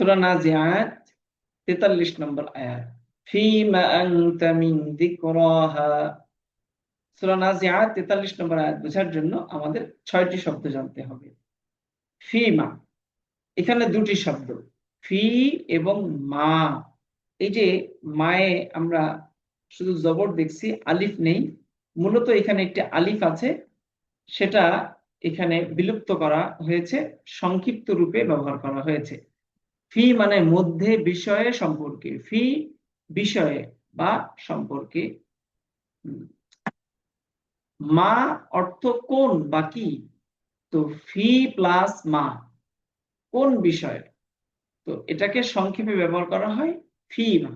সূরা নাজিআত 43 নম্বর আয়াত ফিমা আনতা মিন যিকরাহা সূরা নাজিআত 43 নম্বর আয়াত বোঝার জন্য আমাদের ছয়টি শব্দ জানতে হবে। ফিমা, এখানে দুটি শব্দ। ফি এবং মা। এই যে মায়ে আমরা শুধু জবর দেখছি, আলিফ নেই। মূলত এখানে একটি আলিফ আছে। সেটা এখানে বিলুপ্ত করা হয়েছে, সংক্ষিপ্ত রূপে ব্যবহার করা হয়েছে। ফি মানে মধ্যে বিষয়ে সম্পর্কে, ফি বিষয়ে বা সম্পর্কে। মা অর্থ কোন বা কি? তো ফি প্লাস মা, কোন বিষয়? তো এটাকে সংক্ষেপে ব্যবহার করা হয় ফি মা।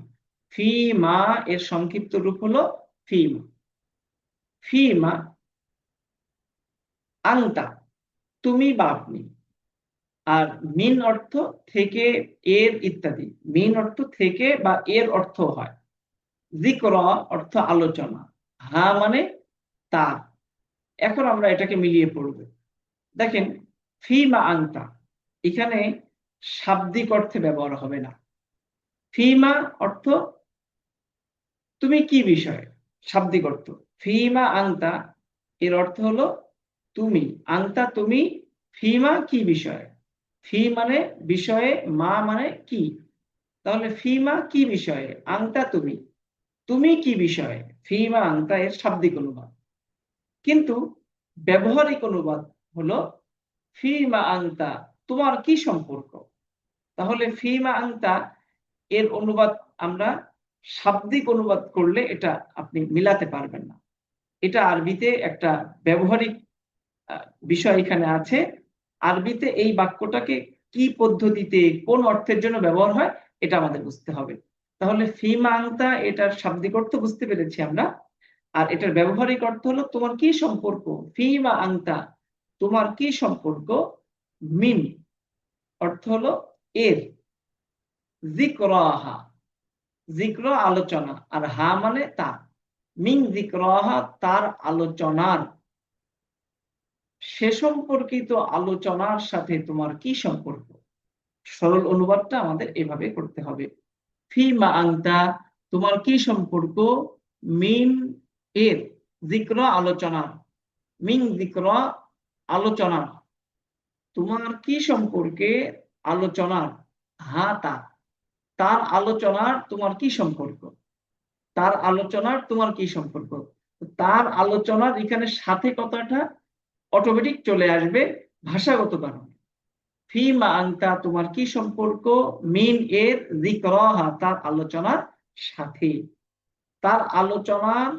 ফি মা এর সংক্ষিপ্ত রূপ হলো ফি মা। ফি মা, আংতা, তুমি বা আপনি আর মিন অর্থ থেকে এর ইত্যাদি। মিন অর্থ থেকে বা এর অর্থ হয়। জিক্র অর্থ আলোচনা। হা মানে তা। এখন আমরা এটাকে মিলিয়ে পড়ব। দেখেন, ফি মা আংতা এখানে শাব্দিক অর্থে ব্যবহার হবে না। ফিমা অর্থ তুমি কি বিষয়? শাব্দিক অর্থ। ফিমা আংতা এর অর্থ হলো তুমি। আংতা তুমি ফিমা কি বিষয়? ফি মানে বিষয়ে মা মানে কি? তাহলে ফিমা কি বিষয়ে? আংতা তুমি। তুমি কি বিষয়ে? ফিমা আংতা এর শাব্দিক অনুবাদ। কিন্তু ব্যবহারিক অনুবাদ হলো ফিমা আংতা তোমার কি সম্পর্ক? তাহলে ফিমা আংতা এর অনুবাদ আমরা শাব্দিক অনুবাদ করলে এটা আপনি মিলাতে পারবেন না। এটা আরবিতে একটা ব্যবহারিক বিষয় এখানে আছে। আরবিতে এই বাক্যটাকে কি পদ্ধতিতে, কোন অর্থের জন্য ব্যবহার হয়, এটা আমাদের বুঝতে হবে। তাহলে ফিমা আংতা এটার শাব্দিক অর্থ বুঝতে পেরেছি আমরা। আর এটার ব্যবহারিক অর্থ হলো, তোমার কি সম্পর্ক? ফিমা আংতা তোমার কি সম্পর্ক? মিন, অর্থ হলো এর। জিক্রাহা, জিক্র আলোচনা, আর হা মানে তার। মিন জিক্রাহা, তার আলোচনার। সে সম্পর্কিত আলোচনার সাথে তোমার কি সম্পর্ক? সরল অনুবাদটা আমাদের এভাবে করতে হবে। ফি মা আংতা, তোমার কি সম্পর্ক? মিন এর জিক্র আলোচনার মিন জিক্র আলোচনার তোমার কি সম্পর্কে আলোচনার হা, তা। তার আলোচনার তোমার কি সম্পর্ক? তার আলোচনার তোমার কি সম্পর্ক? তার আলোচনার এখানে সাথে কথাটা অটোমেটিক চলে আসবে ভাষাগত কারণে ফি মা আংতা, তোমার কি সম্পর্ক? মিন এর যিকরাহা, তার আলোচনার সাথে। তার আলোচনার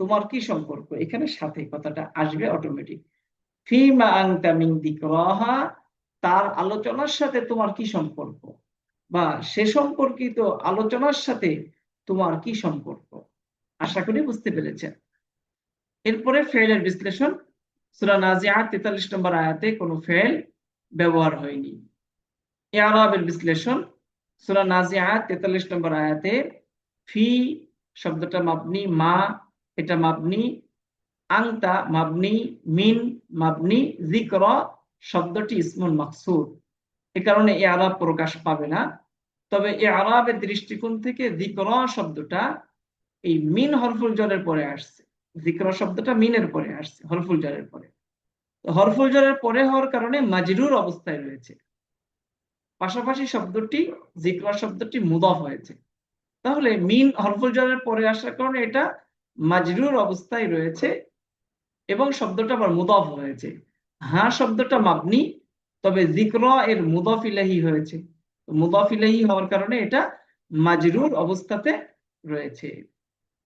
তোমার কি সম্পর্ক? এখানে সাথে কথাটা আসবে অটোমেটিক ফি মা আংতা মিন যিকরাহা, তার আলোচনার সাথে তোমার কি সম্পর্ক? বা সে সম্পর্কিত আলোচনার সাথে তোমার কি সম্পর্ক? আশা করি বুঝতে পেরেছেন। এরপরে ফেলের বিশ্লেষণ সূরা নাজিআত 43 নম্বর আয়াতে কোনো ফেল ব্যবহার হয়নি। ইআরাবের বিশ্লেষণ, সূরা নাজিআত 43 নম্বর আয়াতে ফি শব্দটা মাবনি, মা এটা মাবনি, আংতা মাবনি, মিন মাবনি, যিকর শব্দটি ইসমুল মাকসুদ। এ কারণে এ আরব প্রকাশ পাবে না। তবে এ আরবের দৃষ্টিকোণ থেকে যিকর শব্দটা এই মিন হরফুল জলের পরে আসছে। যিকর শব্দটা মিনের পরে আসছে, হরফুল জরের পরে। হরফুল জরের পরে হওয়ার কারণে মাজরুর অবস্থায় রয়েছে। পাশাপাশি শব্দটি যিকর শব্দটি মুদফ হয়েছে। তাহলে মিন হরফুল জরের পরে আসার কারণে এটা মাজরুর অবস্থায় রয়েছে এবং শব্দটা আবার মুদফ হয়েছে। হ্যাঁ শব্দটা মাবনি, তবে যিকর এর মুদফ ইলাহি হয়েছে। মুদফ ইলাহি হওয়ার কারণে এটা মাজরুর অবস্থাতে রয়েছে।